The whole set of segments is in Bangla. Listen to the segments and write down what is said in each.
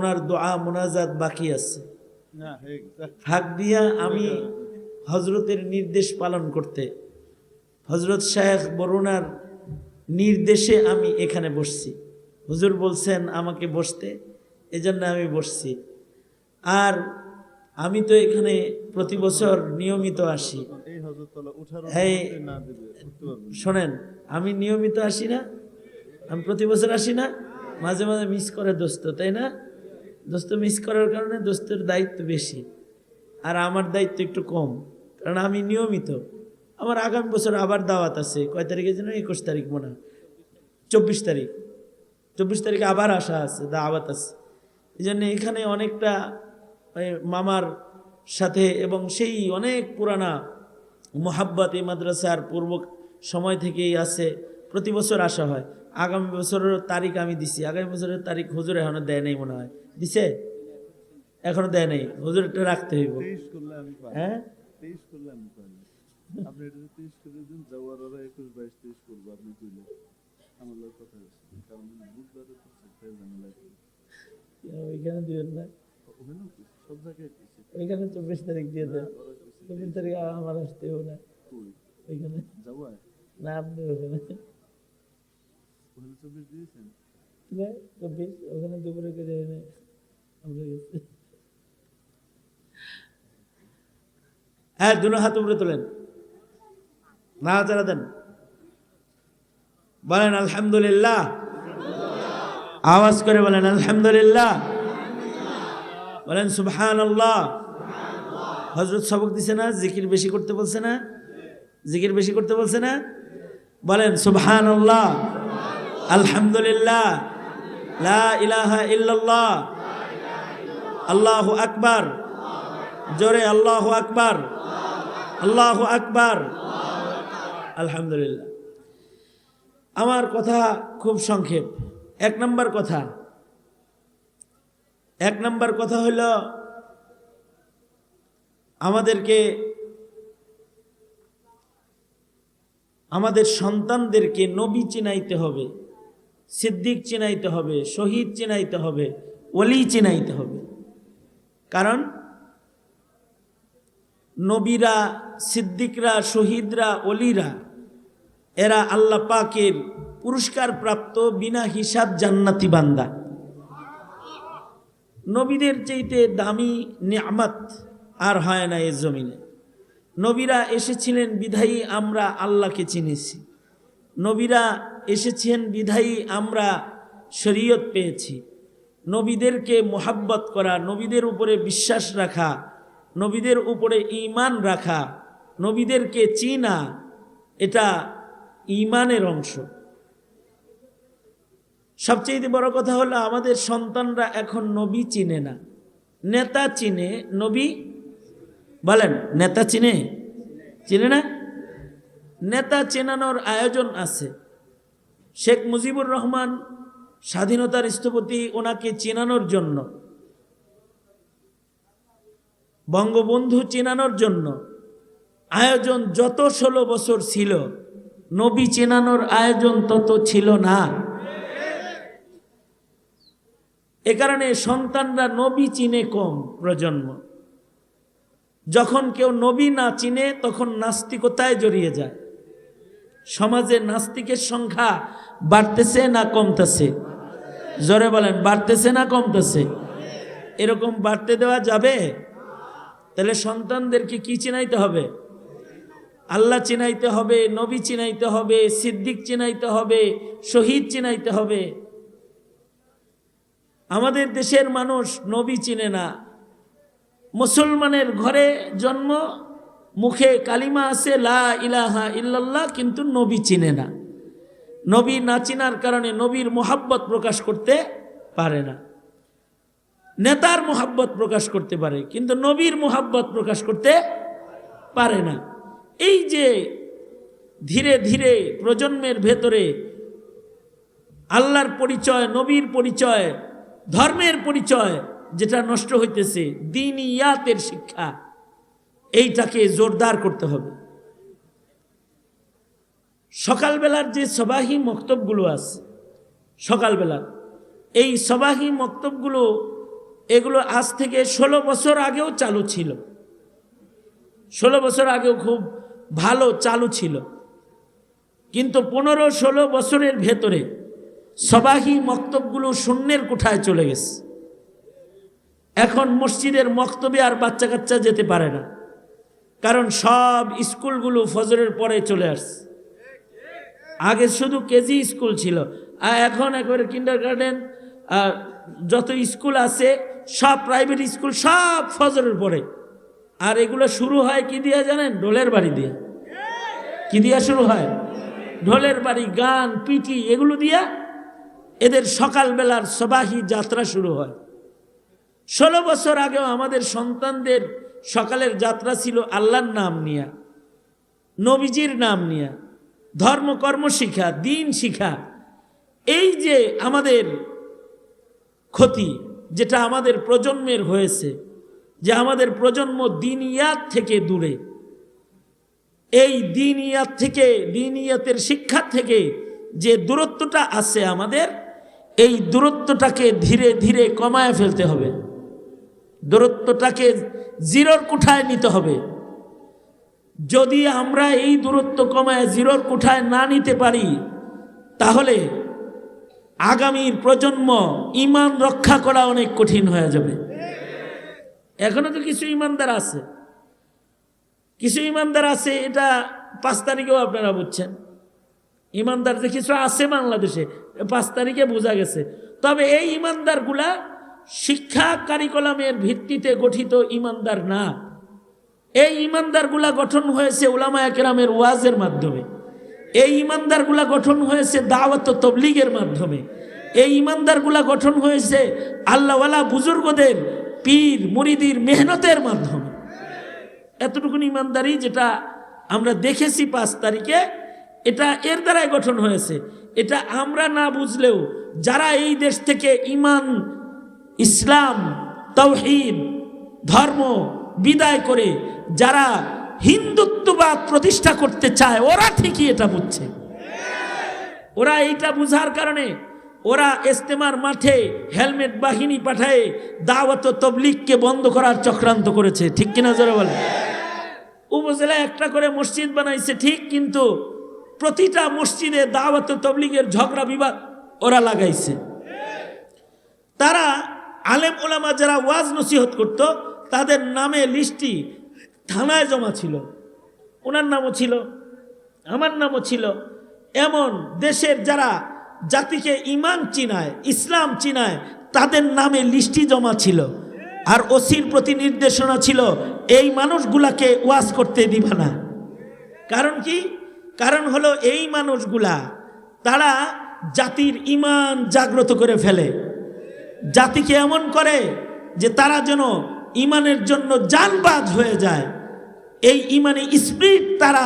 ওনার দোয়া মোনাজাত বাকি আছে। ফাঁক দিয়া আমি হজরতের নির্দেশ পালন করতে হজরত শাহেখ বরুণার নির্দেশে আমি এখানে বসছি। হুজুর বলছেন আমাকে বসতে। এজন্য আমি বসছি। আর আমি তো এখানে প্রতি বছর নিয়মিত আসি। শোনেন আমি নিয়মিত আসি না আমি প্রতি বছর আসি না মাঝে মাঝে মিস করে দোস্ত তাই না? দোস্ত মিস করার কারণে দোস্তের দায়িত্ব বেশি। আর আমার দায়িত্ব একটু কম, কারণ আমি নিয়মিত, আমার আগামী বছর আবার দাওয়াত আছে, কয় তারিখে যেন একুশ তারিখ মনে হয়। চব্বিশ তারিখ। চব্বিশ তারিখে আবার আসা আছে, দাওয়াত আছে। এই জন্য এখানে অনেকটা মামার সাথে এবং সেই অনেক পুরানা মোহাব্বত এই মাদ্রাসার পূর্ব সময় থেকেই আছে, প্রতি বছর আসা হয়। আগামী বছরের তারিখ আমি দিছি। আগামী বছরের তারিখ হুজুর এখনও দেয় নাই মনে হয়। দিছে? এখনও দেয় নাই। রাখতে হইব। হ্যাঁ? আপনি এটা তেইশ করে দিন যাওয়ার ওরা একুশ বাইশ তেইশ করব আপনি আমার লোক কথা আছে কারণ বুধবারে তো সেটাই ঝামেলা আছে। ওইখানে দিবেন না? ওইখানে চব্বিশ তারিখ দিয়ে দেন। ওরা কিছু চব্বিশ তারিখ আমার আসতে হবে না। ওইখানে। না আপনি হ্যাঁ দুনো হাত উপরে তোলেন। না চারা দেন। বলেন, আলহামদুলিল্লাহ। আওয়াজ করে বলেন, আলহামদুলিল্লাহ। বলেন সুবহান আল্লাহ হজরত সবক দিছে না, জিকির বেশি করতে বলছে না? জিকির বেশি করতে বলছে না? বলেন সুবহান আল্লাহ আলহামদুলিল্লাহ। লা ইলাহা আল্লাহু আকবার। জোরে আল্লাহ আকবার। আল্লাহ আকবার। আলহামদুলিল্লাহ। আমার কথা খুব সংক্ষেপ। এক নম্বর কথা। এক নম্বর কথা হইল, আমাদেরকে আমাদের সন্তানদেরকে নবী চিনাইতে হবে। সিদ্দিক চিনাইতে হবে, শহীদ চিনাইতে হবে অলি চিনাইতে হবে। কারণ নবীরা, সিদ্দিকরা, শহীদরা অলিরা এরা আল্লাহ পাকের পুরস্কার প্রাপ্ত বিনা হিসাব জান্নাতি বান্দা। নবীদের চাইতে দামি নিয়ামত আর হয় না এ জমিনে। নবীরা এসেছিলেন, বিধায়ী, আমরা আল্লাহকে চিনেছি। নবীরা এসেছেন, বিধায়ী আমরা শরীয়ত পেয়েছি। নবীদেরকে মোহাব্বত করা, নবীদের উপরে বিশ্বাস রাখা, নবীদের উপরে ঈমান রাখা, নবীদেরকে চিনা, এটা ঈমানের অংশ। সবচেয়ে বড় কথা হলো, আমাদের সন্তানরা এখন নবী চিনে না। নেতা চিনে, নবী বলেন, নেতা চিনে? চিনে না? নেতা চেনানোর আয়োজন আছে। শেখ মুজিবুর রহমান স্বাধীনতার স্থপতি, ওনাকে চেনানোর জন্য, বঙ্গবন্ধু চেনানোর জন্য আয়োজন যত ষোলো বছর ছিল, নবী চেনানোর আয়োজন তত ছিল না। এ কারণে সন্তানরা নবী চিনে কম প্রজন্ম। যখন কেউ নবী না চিনে, তখন নাস্তিকতায় জড়িয়ে যায়। সমাজে নাস্তিকের সংখ্যা বাড়তেছে না কমতেছে? জোরে বলেন, বাড়তেছে না কমতেছে? এরকম বাড়তে দেওয়া যাবে? তাহলে সন্তানদেরকে কি চিনাইতে হবে? আল্লাহ চিনাইতে হবে, নবী চিনাইতে হবে, সিদ্দিক চিনাইতে হবে, শহীদ চিনাইতে হবে। আমাদের দেশের মানুষ নবী চিনে না। মুসলমানের ঘরে জন্ম মুখে কালিমা আছে, লা ইলাহা ইল্লাল্লাহ, কিন্তু নবী চিনে না। নবী না চিনার কারণে নবীর মোহাব্বত প্রকাশ করতে পারে না। নেতার মোহাব্বত প্রকাশ করতে পারে, কিন্তু নবীর মোহাব্বত প্রকাশ করতে পারে না। এই যে ধীরে ধীরে প্রজন্মের ভেতরে আল্লাহর পরিচয়, নবীর পরিচয়, ধর্মের পরিচয় যেটা নষ্ট হইতেছে, দিনিয়াতের শিক্ষা এইটাকে জোরদার করতে হবে। সকালবেলার যে সবাহি মক্তবগুলো আছে সকালবেলার এই সবাহি মক্তবগুলো, এগুলো আজ থেকে ষোলো বছর আগেও চালু ছিল। ষোলো বছর আগেও খুব ভালো চালু ছিল। কিন্তু পনেরো ষোলো বছরের ভেতরে সবাহি মক্তবগুলো শূন্যের কোঠায় চলে গেছে। এখন মসজিদের মক্তবে আর বাচ্চা কাচ্চা যেতে পারে না। কারণ সব স্কুলগুলো ফজরের পরে চলে আসছে। আগে শুধু কেজি স্কুল ছিল। আর এখন একেবারে কিন্ডার গার্ডেন যত স্কুল আছে, সব প্রাইভেট স্কুল, সব ফজরের পরে। আর এগুলো শুরু হয় কি দিয়ে জানেন? ঢোলের বাড়ি দিয়ে। কি দিয়া শুরু হয়? ঢোলের বাড়ি, গান পিটি এগুলো দিয়া এদের সকালবেলার সবাহি যাত্রা শুরু হয়। ষোলো বছর আগেও আমাদের সন্তানদের সকালের যাত্রা ছিল আল্লাহর নাম নিয়া, নবীজির নাম নিয়া ধর্ম কর্ম শিখা, দিন শিখা। এই যে আমাদের ক্ষতি, যেটা আমাদের প্রজন্মের হয়েছে, যে আমাদের প্রজন্ম দিন দিনিয়াত থেকে দূরে, এই দিন দিনিয়াত থেকে, দিনিয়াতের শিক্ষা থেকে যে দূরত্বটা আছে আমাদের, এই দূরত্বটাকে ধীরে ধীরে কমায় ফেলতে হবে। দূরত্বটাকে জিরোর কোঠায় নিতে হবে। যদি আমরা এই দূরত্ব কমায় জিরোর কোঠায় না নিতে পারি, তাহলে আগামীর প্রজন্ম ইমান রক্ষা করা অনেক কঠিন হয়ে যাবে। এখনও তো কিছু ইমানদার আছে। কিছু ইমানদার আছে, এটা পাঁচ তারিখেও আপনারা বুঝছেন। ইমানদার যে কিছু আছে বাংলাদেশে, পাঁচ তারিখে বোঝা গেছে। তবে এই ইমানদারগুলা শিক্ষা কারিকলামের ভিত্তিতে গঠিত ইমানদার না। এই ইমানদারগুলা গঠন হয়েছে ওলামা একরামের ওয়াজের মাধ্যমে। এই ইমানদারগুলা গঠন হয়েছে দাওয়াত তবলিগের মাধ্যমে। এই ইমানদারগুলা গঠন হয়েছে আল্লাহওয়ালা বুজুর্গদের, পীর, মুরিদির মেহনতের মাধ্যমে। এতটুকুন ইমানদারি যেটা আমরা দেখেছি পাঁচ তারিখে, এটা এর দ্বারাই গঠন হয়েছে। এটা আমরা না বুঝলেও যারা এই দেশ থেকে ইমান ইসলাম, তৌহিদ, ধর্ম বিদায় করে যারা হিন্দুত্ববাদ প্রতিষ্ঠা করতে চায়, ওরা ঠিকই এটা বুঝছে। ওরা এইটা বুঝার কারণে ওরা ইস্তেমার মাঠে হেলমেট বাহিনী পাঠায় দাওয়াত তবলিগকে বন্ধ করার চক্রান্ত করেছে। ঠিক কিনা জোরে বলে উপজেলায় একটা করে মসজিদ বানাইছে, ঠিক কিন্তু প্রতিটা মসজিদে দাওয়াত তবলিগের ঝগড়া বিবাদ ওরা লাগাইছে। তারা আলেম ওলামা যারা ওয়াজ নসিহত করত, তাদের নামে লিস্টটি থানায় জমা ছিল। ওনার নামও ছিল, আমার নামও ছিল। এমন দেশের যারা জাতিকে ইমান চিনায়, ইসলাম চিনায়, তাদের নামে লিস্টি জমা ছিল। আর ওসির প্রতি নির্দেশনা ছিল, এই মানুষগুলাকে ওয়াজ করতে দিবা না। কারণ কি? কারণ হলো এই মানুষগুলা, তারা জাতির ইমান জাগ্রত করে ফেলে। জাতিকে এমন করে যে তারা যেন ইমানের জন্য জানবাজ হয়ে যায়। এই ইমানে স্পিরিট তারা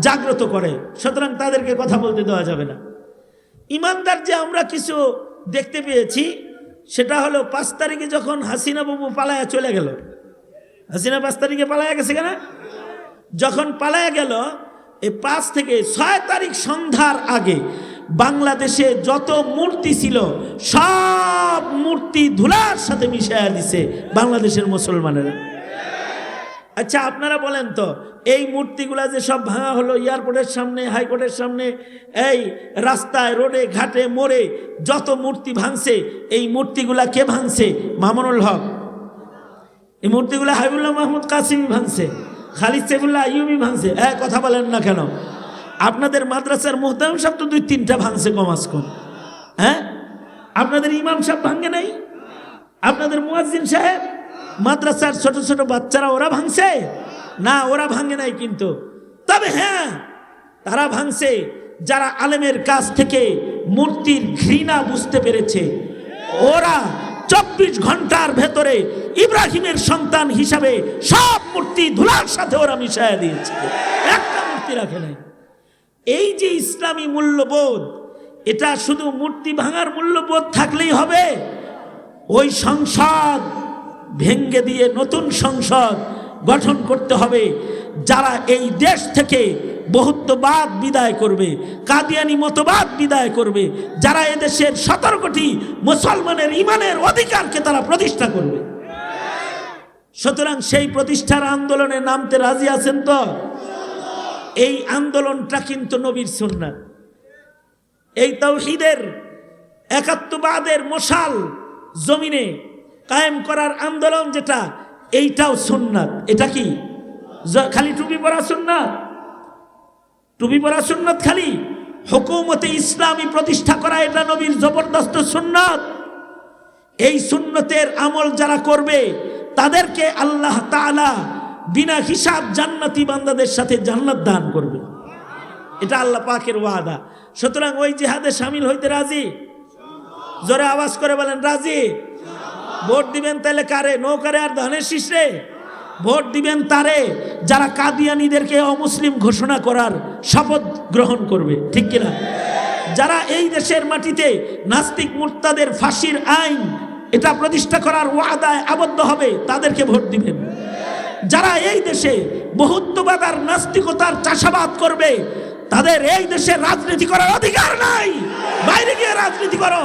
জাগ্রত করে। সুতরাং তাদেরকে কথা বলতে দেওয়া যাবে না। ইমানদার যে আমরা কিছু দেখতে পেয়েছি, সেটা হলো পাঁচ তারিখে যখন হাসিনা বাবু পালায়া চলে গেল। হাসিনা পাঁচ তারিখে পালায়া গেছে কেন? যখন পালায়া গেল, এই পাঁচ থেকে ছয় তারিখ সন্ধ্যার আগে বাংলাদেশে যত মূর্তি ছিল, সব মূর্তি ধুলার সাথে মিশাইয়া দিছে বাংলাদেশের মুসলমানেরা। আচ্ছা আপনারা বলেন তো, এই মূর্তিগুলা যে সব ভাঙা হলো, এয়ারপোর্টের সামনে, হাইকোর্টের সামনে, এই রাস্তায়, রোডে, ঘাটে, মোড়ে যত মূর্তি ভাঙছে, এই মূর্তিগুলা কে ভাঙছে? মামুনুল হক। এই মূর্তিগুলা হাবিবুল্লাহ মাহমুদ কাসিমি ভাঙছে, খালিদ সেফুল্লাহ আইয়ুবি ভাঙছে। এক কথা বলেন না কেন? আপনাদের মাদ্রাসার মোহতাম সাহেব তো দুই তিনটা ভাঙছে কমাস কম হ্যাঁ? আপনাদের ইমাম সাহেব ভাঙে নাই? আপনাদের মুয়াজ্জিন সাহেব? মাদ্রাসার ছোট ছোট বাচ্চারা ওরা ভাঙছে? না, ওরা ভাঙে নাই কিন্তু। তবে হ্যাঁ তারা ভাঙছে। যারা আলেমের কাছ থেকে মূর্তির ঘৃণা বুঝতে পেরেছে, ওরা চব্বিশ ঘণ্টার ভেতরে ইব্রাহিমের সন্তান হিসাবে সব মূর্তি ধুলার সাথে ওরা মিশাইয়া দিয়েছে। একটা মূর্তি রাখে নাই। এই যে ইসলামী মূল্যবোধ এটা শুধু মূর্তি ভাঙার মূল্যবোধ থাকলেই হবে। ওই সংসদ ভেঙ্গে দিয়ে নতুন সংসদ গঠন করতে হবে। যারা এই দেশ থেকে বহুত্ববাদ বিদায় করবে, কাদিয়ানি মতবাদ বিদায় করবে, যারা এদেশের সতর্কটি মুসলমানের ইমানের অধিকারকে তারা প্রতিষ্ঠা করবে। সুতরাং সেই প্রতিষ্ঠার আন্দোলনে নামতে রাজি আছেন তো? এই আন্দোলনটা কিন্তু নবীর সুন্নাত। এই তৌহিদের একাত্মবাদের মশাল জমিনে কায়েম করার আন্দোলন যেটা, এইটাও সুন্নাত। এটা কি? খালি টুপি পরা সুন্নাত? টুপি পরা সুন্নাত খালি? হুকুমতে ইসলামী প্রতিষ্ঠা করা এটা নবীর জবরদস্ত সুন্নাত? এই সুন্নতের আমল যারা করবে, তাদেরকে আল্লাহ তাআলা বিনা হিসাব জান্নাতি বান্দাদের সাথে জান্নাত দান করবে। এটা আল্লাহ পাকের ওয়াদা। সুতরাং ওই জিহাদে সামিল হইতে রাজি? জোরে আওয়াজ করে বলেন, রাজি। ভোট দিবেন তাহলে কারে? নৌকারে আর ধানের শীষে ভোট দিবেন তারে, যারা কাদিয়ানিদেরকে অমুসলিম ঘোষণা করার শপথ গ্রহণ করবে, ঠিক কিনা? যারা এই দেশের মাটিতে নাস্তিক মুর্তাদের ফাঁসির আইন এটা প্রতিষ্ঠা করার ওয়াদায় আবদ্ধ হবে, তাদেরকে ভোট দিবেন। যারা এই দেশে বহুত্ববাদ আর নাস্তিকতার চাষাবাদ করবে তাদের এই দেশে রাজনীতি করার অধিকার নাই। বাইরে গিয়ে রাজনীতি করো।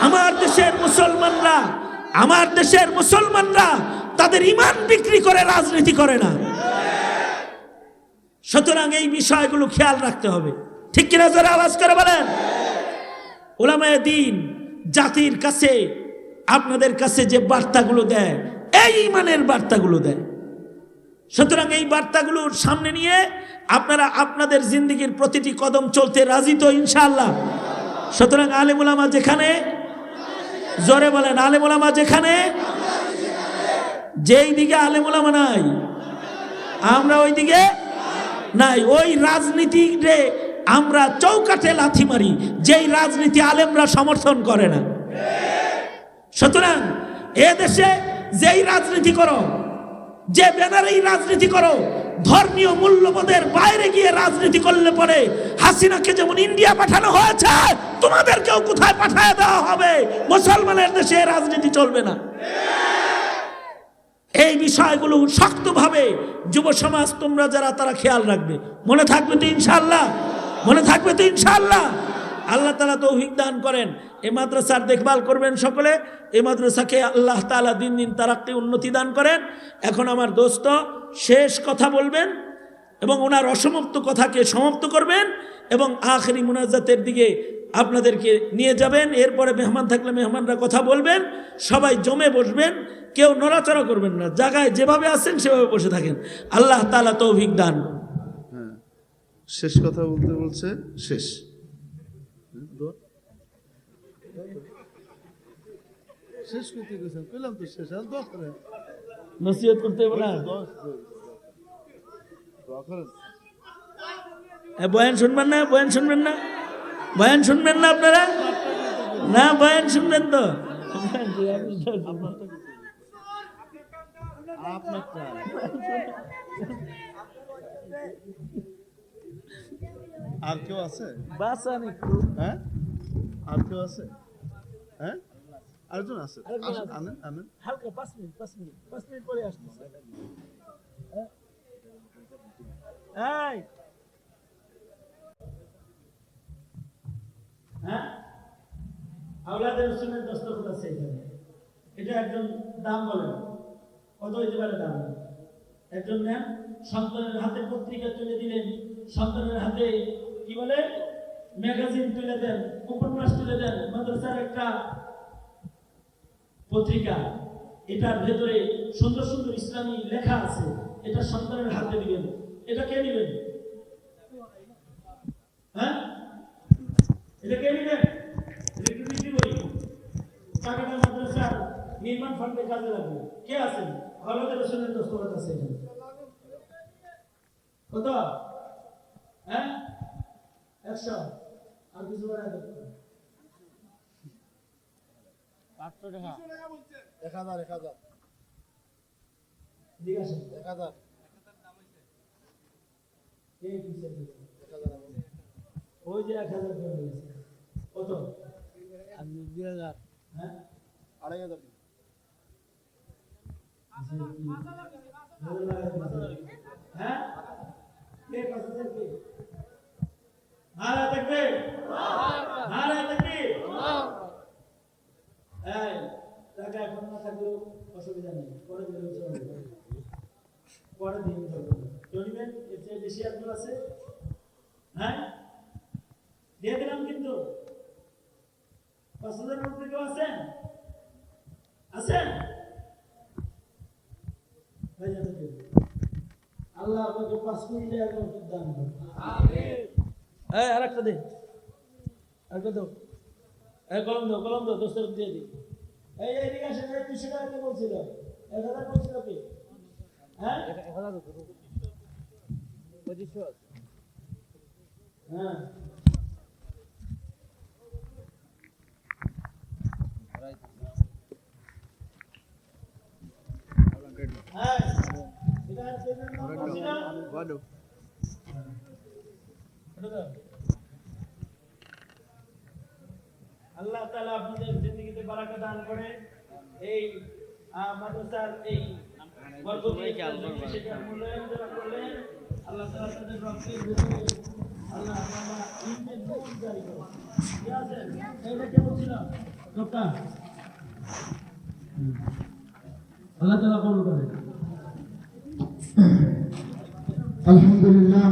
আমার দেশের মুসলমানরা, আমার দেশের মুসলমানরা তাদের ইমান বিক্রি করে রাজনীতি করে না। সুতরাং এই বিষয়গুলো খেয়াল রাখতে হবে। ঠিক কিনা যারা আওয়াজ করে বলেন? ওলামায় দিন, জাতির কাছে, আপনাদের কাছে যে বার্তাগুলো দেয়, এই ইমানের বার্তাগুলো দেয়। সুতরাং এই বার্তাগুলোর সামনে নিয়ে আপনারা আপনাদের জিন্দগির প্রতিটি কদম চলতে রাজি তো ইনশাআল্লাহ। সুতরাং আলেমুলামা যেখানে, জোরে বলেন, আলেমুলামা যেখানে, যেই দিকে আলেমুলামা নাই, আমরা ওই দিকে নাই। ওই রাজনীতি রে আমরা চৌকাঠে লাথি মারি, যেই রাজনীতি আলেমরা সমর্থন করে না। সুতরাং এ দেশে যেই রাজনীতি করো যে ব্যানারেই রাজনীতি করো, ধর্মীয় মূল্যবোধের বাইরে গিয়ে রাজনীতি করলে পরে হাসিনাকে যেমন ইন্ডিয়া পাঠানো হয়েছে, তোমাদেরকেও কোথায় পাঠায় দেওয়া হবে? মুসলমানের দেশে রাজনীতি চলবে না। এই বিষয়গুলো শক্তভাবে যুব সমাজ তোমরা যারা, তারা খেয়াল রাখবে। মনে থাকবে তো ইনশাল্লাহ মনে থাকবে তো ইনশাল্লাহ আল্লাহ তালা তৌফিক দান করেন। এই মাদ্রাসার দেখভাল করবেন সকলে। এই মাদ্রাসাকে আল্লাহ তালা দিন দিন তারাক্কি উন্নতি দান করেন। এখন আমার দোস্ত, শেষ কথা বলবেন এবং ওনার অসমাপ্ত কথাকে সমাপ্ত করবেন এবং আখেরি মুনাজাতের দিকে আপনাদেরকে নিয়ে যাবেন। এরপরে মেহমান থাকলে মেহমানরা কথা বলবেন, সবাই জমে বসবেন, কেউ নড়াচড়া করবেন না। জায়গায় যেভাবে আছেন, সেভাবে বসে থাকেন। আল্লাহ তালা তৌফিক দান। হ্যাঁ শেষ কথা বলতে বলছে, শেষ। দোয়া। শেষ করতে গেছেন পেলাম তো শেষ আর দোয়া করেন নসিহত করতে হবে না দোয়া দোয়া করেন এ, বয়ান শুনবেন না বয়ান শুনবেন না বয়ান শুনবেন না আপনারা না বয়ান শুনবেন তো আপনারটা আর কেউ আছে? বাসান একটু। হ্যাঁ? আর কেউ আছে? হ্যাঁ? আরেকজন আছে। আনেন আনেন। হালকা পাঁচ মিনিট পাঁচ মিনিট পাঁচ মিনিট পরে আসতেছে। এই। হ্যাঁ? আওলাদের রসুলের দস্তখত আছে এখানে। এটা একজন দাম বলেন। কত হইতে পারে দাম? একজন নেন সন্তানের হাতে পত্রিকা তুলে দিলেন সন্তানের হাতে কি বলে? ম্যাগাজিন তুলে দেন উপন্যাস তুলে দেন, মাদ্রাসার একটা পত্রিকা। এটার ভেতরে সুন্দর সুন্দর ইসলামী লেখা আছে। এটা সন্তানের হাতে দিবেন। এটা কে দিবেন? হ্যাঁ? এটা কে মাদ্রাসার নির্মাণ কাজে লাগবে। কে আছে হ্যাঁ? একশো আর কিছু বাড়ায় দেবো এক হাজার এক হাজার। ঠিক আছে। এক ওই যে এক হাজার টাকা কত? দুই হাজার। হ্যাঁ? আড়াই হাজার হ্যাঁ কে পাঁচ হাজার কে নারা থাকবে নারা থাকবে এই টাকা এখন না থাকলেও অসুবিধা নেই পরে দিলেও চলবে পরে দিন চলবে কেউ নিবেন এর চেয়ে বেশি আপনার আছে হ্যাঁ দিয়ে দিলাম কিন্তু পাঁচ হাজার মধ্যে কেউ আছেন আছেন ভাইজান থাকবে। আল্লাহ আপনাকে পাঁচ কোটি করে দান এই আরেকটা দে। আরেকটা দাও। এই কলম দাও কলম দাও দোস্তের দিয়ে এই এদিকে আসেন এই দুশো টাকা কে বলছিল? এক হাজার বলছিল কি? হ্যাঁ? হ্যাঁ হ্যাঁ হচ্ছে বলছি না? এটা দাও। আল্লাহ তাআলা আপনাদের জিন্দগিতে বারাকা দান করে এই মাদ্রাসার এই মূল্যায়ন যারা করলেন আল্লাহ তাআলা তাদের রক্তের আল্লাহ। আল্লাহ তাআলা কবুল করে। আলহামদুলিল্লাহ